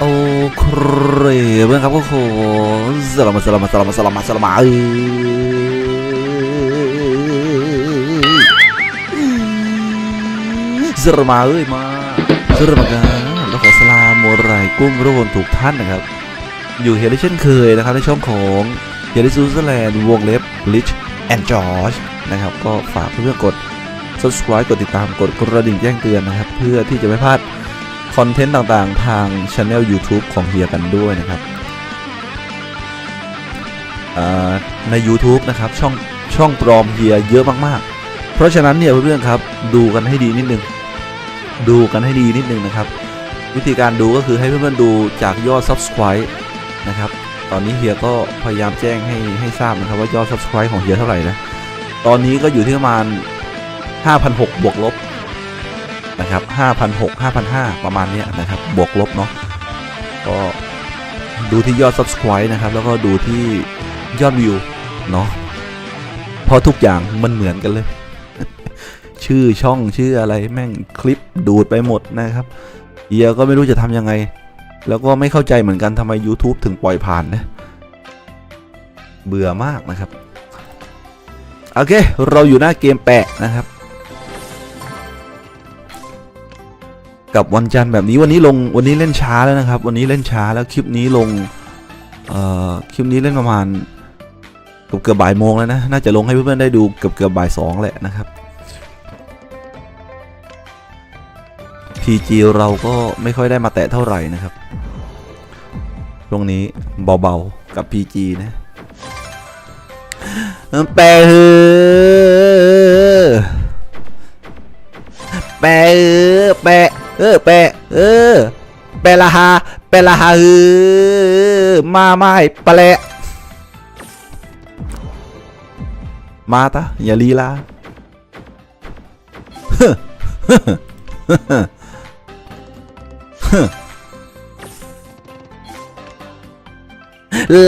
โอเคเพื่อนครับก็โหสลามาสลามาสลามาสลามาสลามาเอ้ยสลามาเอ้ยมาสลามากันแล้วขอสลามโมไรกุ้งทุกคนถูกท่านนะครับ อยู่เฮลิเช่นเคยนะครับในช่องของเฮลิซูสแลนด์วงเล็บลิชแอนด์จอร์จนะครับ ก็ฝากเพื่อนกด subscribe กดติดตามกดกระดิ่งแจ้งเตือนนะครับ เพื่อที่จะไม่พลาด คอนเทนต์ต่างๆ ทางช anel YouTube ของเฮียกันด้วยนะครับใน YouTube นะครับช่องช่องปลอมเฮียเยอะมากๆ เพราะฉะนั้นเนี่ยเพื่อนๆครับดูกันให้ดีนิดนึง ดูกันให้ดีนิดนึงนะครับ วิธีการดูก็คือให้เพื่อนๆดูจากยอด subscribe นะครับตอนนี้เฮียก็พยายามแจ้งให้ให้ทราบนะครับว่ายอด subscribe ของเฮียเท่าไหร่นะตอนนี้ก็อยู่ที่ประมาณ5,600บวกลบ นะครับ5,600 5,500ประมาณนี้นะครับ บวกลบเนาะ ก็ดูที่ยอด subscribe นะครับ แล้วก็ดูที่ยอดวิวเนาะ เพราะทุกอย่างมันเหมือนกันเลย ชื่อช่องชื่ออะไรแม่งคลิปดูดไปหมดนะครับเฮียก็ไม่รู้จะทำยังไง แล้วก็ไม่เข้าใจเหมือนกันทำไม YouTube ถึงปล่อยผ่านนะเบื่อมากนะครับ โอเค เราอยู่หน้าเกมแปะนะครับ กับวันจันทร์แบบนี้วันนี้ลงวันนี้เล่นช้าแล้วนะครับ วันนี้เล่นช้าแล้วคลิปนี้ลงเอ่อคลิปนี้เล่นประมาณเกือบเกือบบ่ายโมงแล้วนะน่าจะลงให้เพื่อนๆได้ดูเกือบเกือบบ่ายสองแหละนะครับ PG เราก็ไม่ค่อยได้มาแตะเท่าไหร่นะครับตรงนี้เบาๆกับ PG นะแปะเอ ออแปะเออแปะละฮาแปะละฮาเออมาไม่ปะแหละมาตะอย่าลีลา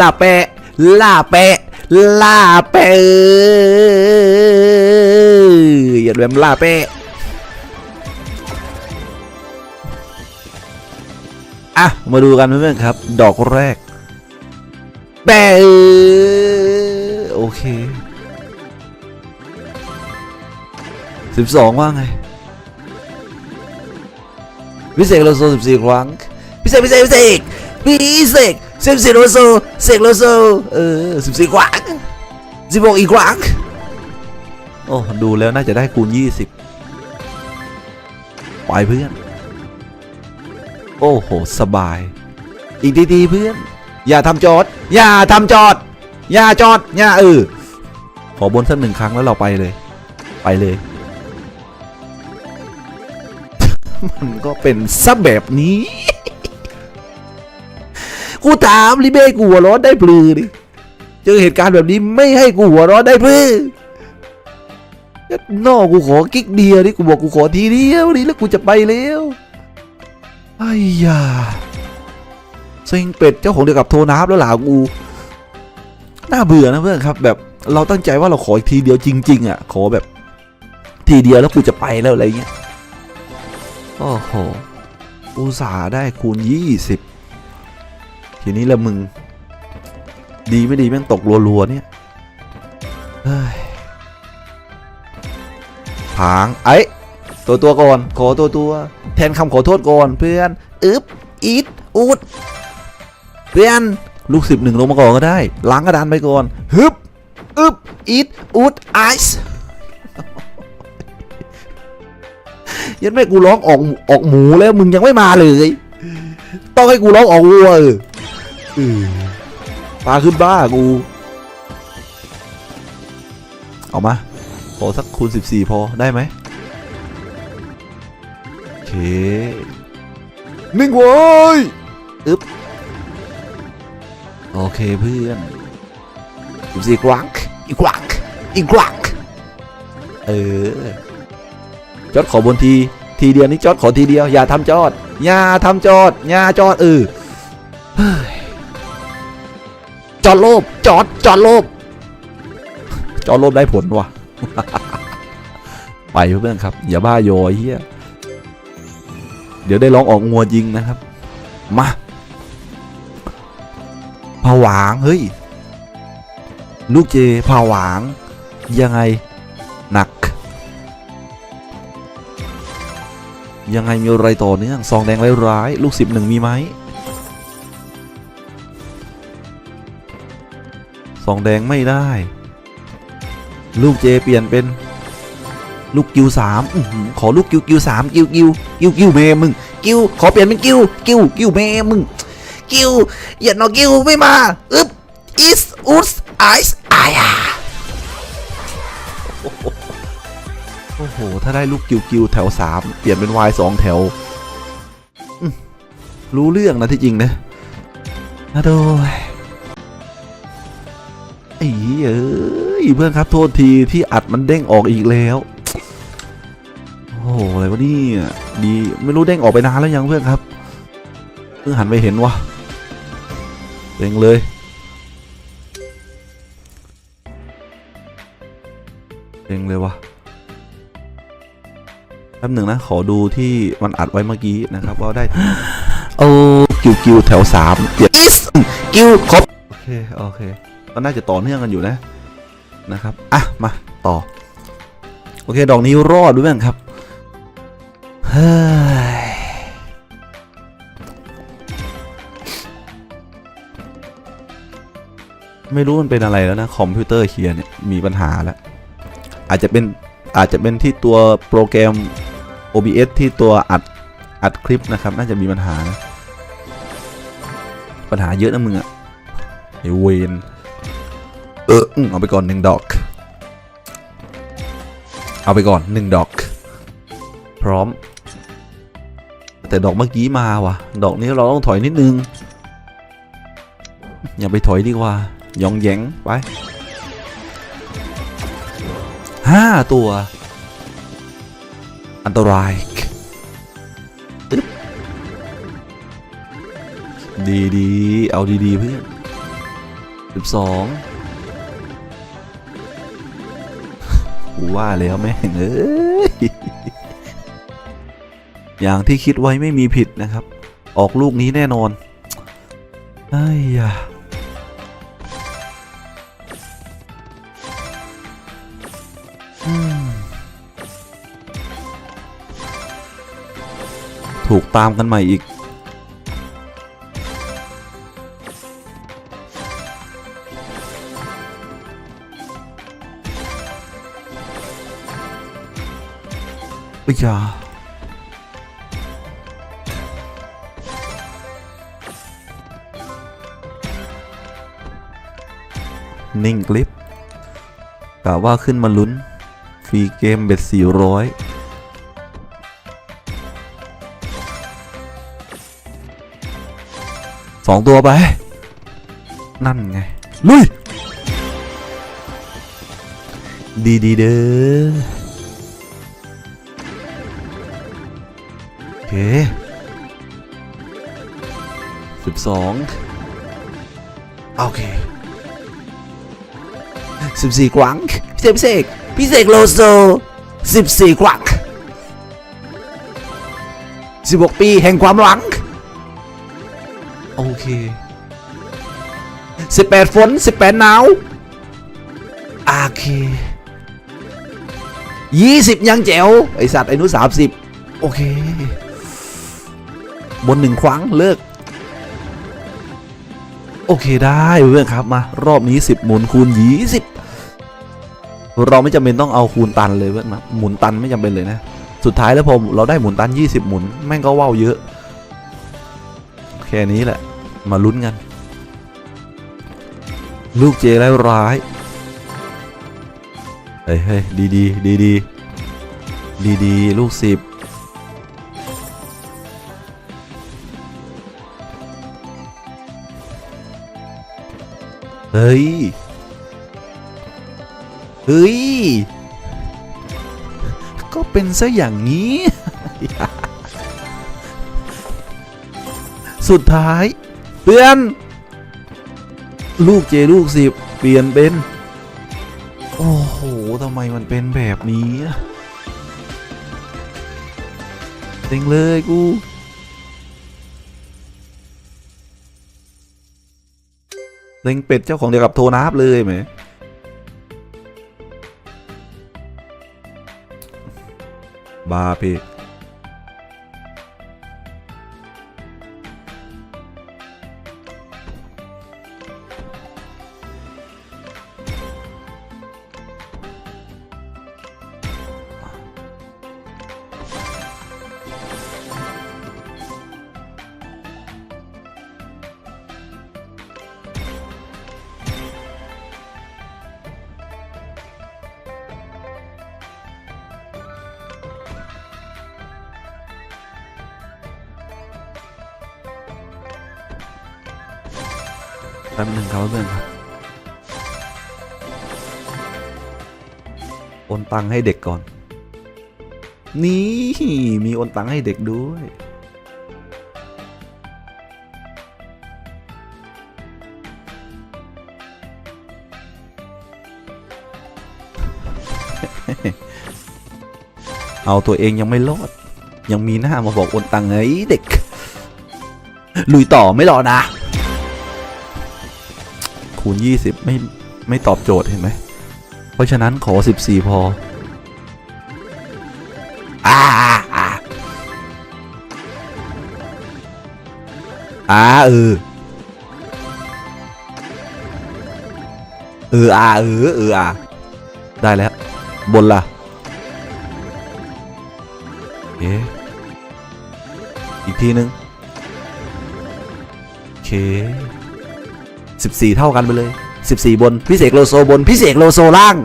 ลาแปะลาแปะลาแปะอย่าแบบลาแปะ อะ มาดูกันเพื่อนๆครับ ดอกแรกแปะโอเคสิบสองว่าไง พิเศษโลโซสิบสี่ครั้ง พิเศษพิเศษพิเศษพิเศษสิบสี่โลโซเสกโลโซเออสิบสี่ครั้งสิบหกอีกครั้งโอ้ ดูแล้วน่าจะได้คูณยี่สิบไปเพื่อน โอ้โห สบาย อีกดีๆเพื่อน อย่าทำจอด อย่าทำจอด อย่าจอด อย่าเออ ขอบนสักหนึ่งครั้งแล้วเราไปเลย ไปเลย มันก็เป็นซะแบบนี้ กูถามลิเบ้กูหัวร้อนได้ปลือดิ เจอเหตุการณ์แบบนี้ไม่ให้กูหัวร้อนได้ปลือยัดนอกกูขอกิ๊กเดียวดิกูบอกกูขอทีเดียวดิแล้วกูจะไปแล้ว ไอ้ยาซ็งเป็ดเจ้าของเดียวกับโทนับแล้วหล่ะกูน่าเบื่อนะเพื่อนครับ แบบเราตั้งใจว่าเราขออีกทีเดียวจริง ๆ อะ ขอแบบ ทีเดียวแล้วกูจะไปแล้วอะไรเงี้ยโอ้โหอุตส่าห์ได้คูณ 20 ทีนี้ละมึง ดีไม่ดีแม่งตกรัวๆเนี่ยเฮ้ยผางไอ้ ตัวตัวก่อนขอตัวตัว แทนคำขอโทษก่อนเพื่อนอึบอีดอูดเพื่อนลูกสิบหนึ่งลงมาก่อนก็ได้ล้างกระดานไปก่อนฮึบอึบอีดอูดไอซ์ยันแม่กูร้องออกออกหมูแล้วมึงยังไม่มาเลย ต้องให้กูร้องออกวัวเออปลาขึ้นบ้ากูเอามาขอสักคูณ14 พอได้ไหม เคหนึ่งโว้ยอึ๊บ โอเคเพื่อน14กรังอีกกรังอีกกรังเออ จอดขอบนที ทีเดียวนี่จอดขอทีเดียว อย่าทำจอด อย่าทำจอด อย่าจอดเออเฮ้ยจอดโลบจอดจอดโลบจอดโลบได้ผลว่ะ ไปเพื่อนครับ อย่าบ้าโยไอ้เฮีย เดี๋ยวได้ร้องออกงัวยิงนะครับ มาผวางเฮ้ยลูกเจผวางยังไงหนัก ยังไงมีอะไรต่อเนื่องซองแดงร้ายๆลูกสิบหนึ่งมีไหมซองแดงไม่ได้ ลูกเจเปลี่ยนเป็น ลูกกิวสามขอลูกกิวกิวสามกิวกิวกิวกิวเมมึงกิวขอเปลี่ยนเป็นกิวกิวกิวเมมึงกิวอย่านอกิวไม่มาอึ๊บอิสอุสไอส์อายาโอ้โห ถ้าได้ลูกกิวกิวแถวสามเปลี่ยนเป็นวายสองแถว รู้เรื่องนะที่จริงนะนะโดยไอ้เอ้ยเพื่อนครับโทษทีที่อัดมันเด้งออกอีกแล้ว หอะไรวะนี่ดีไม่รู้เด้งออกไปนานแล้วยังเพื่อนครับเพิ่งหันไปเห็นวะเด้งเลยเด้งเลยวะแป๊บหนึ่งนะขอดูที่มันอัดไว้เมื่อกี้นะครับว่าได้โอ้กิวกิวแถวสามเปลี่ยนอิสกิวครบโอเคโอเคก็น่าจะต่อเนื่องกันอยู่นะนะครับ อะ มา ต่อ โอเค ดอกนี้รอดด้วยกันครับ เฮ้ยไม่รู้มันเป็นอะไรแล้วนะ คอมพิวเตอร์เคียร์เนี่ยมีปัญหาแล้ว อาจจะเป็นอาจจะเป็นที่ตัวโปรแกรม OBS ที่ตัวอัดอัดคลิปนะครับ น่าจะมีปัญหานะปัญหาเยอะนะมึงอะไอเวนเออเอาไปก่อนหนึ่งดอก เอาไปก่อนหนึ่งดอก พร้อม แต่ดอกเมื่อกี้มาว่ะ ดอกนี้เราต้องถอยนิดนึง อย่าไปถอยดีกว่ายองแยงไปห้าตัว อันตรายดีดีเอาดีๆเพื่อนสิบสองว่าแล้วแม่งเอ้ย อย่างที่คิดไว้ไม่มีผิดนะครับ ออกลูกนี้แน่นอนไอ้ยะถูกตามกันใหม่อีกอ้ย นิ่งกลิปกะว่าขึ้นมาลุ้น ฟรีเกมเบ็ดสี่ร้อยสองตัวไป นั่นไง ลุย ดีดีๆเด้อโอเคสิบสองโอเค สิบสี่ครั้งพี่เสกพี่เสกพี่เสกโลโซสิบสี่ครั้งสิบหกปีแห่งความหวัง โอเคสิบแปดฝนสิบแปดหนาวโอเคยี่สิบยังแจ๋ว ไอสัตว์ไอ้นู้นสามสิบโอเค บนหนึ่งครั้งเลิกโอเคได้เพื่อนครับ มารอบนี้ 10 หมุนคูณ 20 เราไม่จำเป็นต้องเอาคูณตันเลยเพื่อนะหมุนตันไม่จำเป็นเลยนะ สุดท้ายแล้วผมเราได้หมุนตัน 20 หมุน แม่งก็ว่าวเยอะ แค่นี้แหละ มาลุ้นกัน ลูกเจแล้วร้ายเฮ้ยเฮ้ยดีดีดีดีดีดีลูกสิบเฮ้ย เฮ้ย ก็เป็นซะอย่างนี้ สุดท้าย เปลี่ยน ลูกเจลูกสิบเปลี่ยนเป็น โอ้โหทำไมมันเป็นแบบนี้เต็งเลยกูเล็งเป็ดเจ้าของเดียวกับโทนับเลยไหม บ ป๊บหนึ่งครับเพื่อนครับโอนตังให้เด็กก่อน นี่ มีโอนตังให้เด็กด้วย เอาตัวเองยังไม่รอด ยังมีหน้ามาบอกโอนตังไอ้เด็ก ลุยต่อไม่รอนะ คูณ 20 ไม่ ไม่ตอบโจทย์เห็นไหม เพราะฉะนั้นขอ 14 พออ่าอ่าอ่าอ่าเออเอออ่าเออเอออ่าได้แล้ว บนล่ะเอ๊อีกทีนึงโอเค 14 เท่ากันไปเลย 14 บนพิเศษโลโซบนพิเศษโลโซล่าง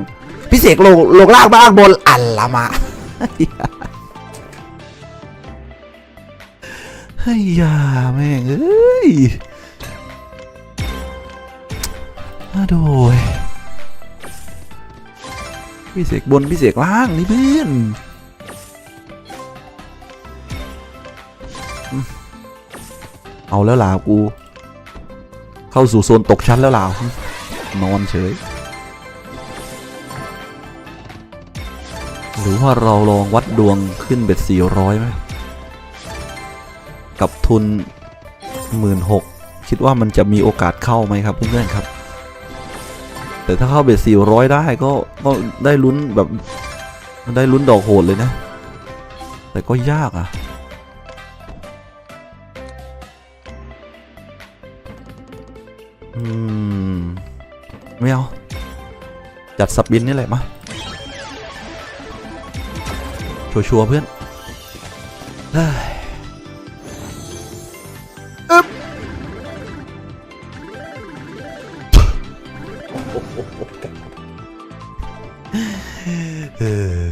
พิเศษโลโลล่างบ้างบนอัลละมาเฮ้ยยาแม่งเอ้ยอาโดยพิเศษบนพิเศษล่างนี่เพื่อนเอาแล้วล่ะกู เข้าสู่โซนตกชั้นแล้วล่ะนอนเฉย หรือว่าเราลองวัดดวงขึ้นเบ็ด400ไหมกับทุน16,000คิดว่ามันจะมีโอกาสเข้าไหมครับเพื่อนๆครับ แต่ถ้าเข้าเบ็ด400ได้ก็ก็ได้ลุ้นแบบได้ลุ้นดอกโหดเลยนะ แต่ก็ยากอะ อืมไม่เอาจัดสับบินนี่แหละมาชัวร์ๆเพื่อนเฮ้ยอึ๊บเออ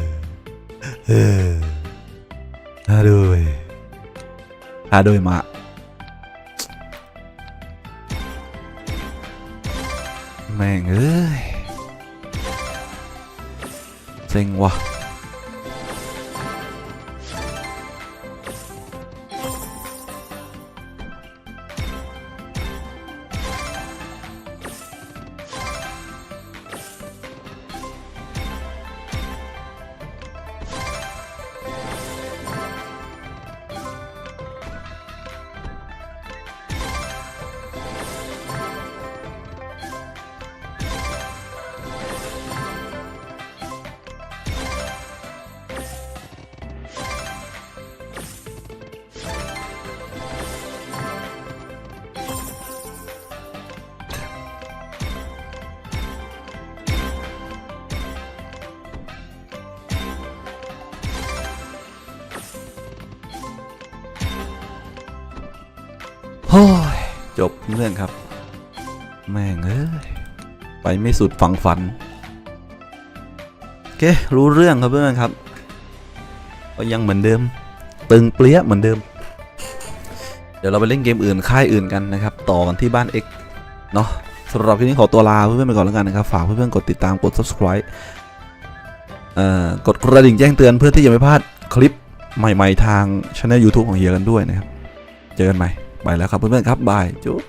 เอออาด้วยอาด้วยมา ม่งเอ้ยเซ็งว่ะ จบเรื่องครับ แม่งเอ้ยไปไม่สุดฝังฝันโอเครู้เรื่องครับเพื่อนครับ ก็ยังเหมือนเดิม ตึงเปรี้ยเหมือนเดิม เดี๋ยวเราไปเล่นเกมอื่นค่ายอื่นกันนะครับ ต่อกันที่บ้าน X เนาะสำหรับคลิปนี้ขอตัวลาเพื่อนๆไปก่อนแล้วกันนะครับ ฝากเพื่อนๆกดติดตามกด subscribe เอ่อกดกระดิ่งแจ้งเตือนเพื่อที่จะไม่พลาดคลิปใหม่ ๆ ทางช่อง YouTube ของเฮียกันด้วยนะครับ เจอกันใหม่ ไปแล้วครับเพื่อนๆครับบายจุ๊บ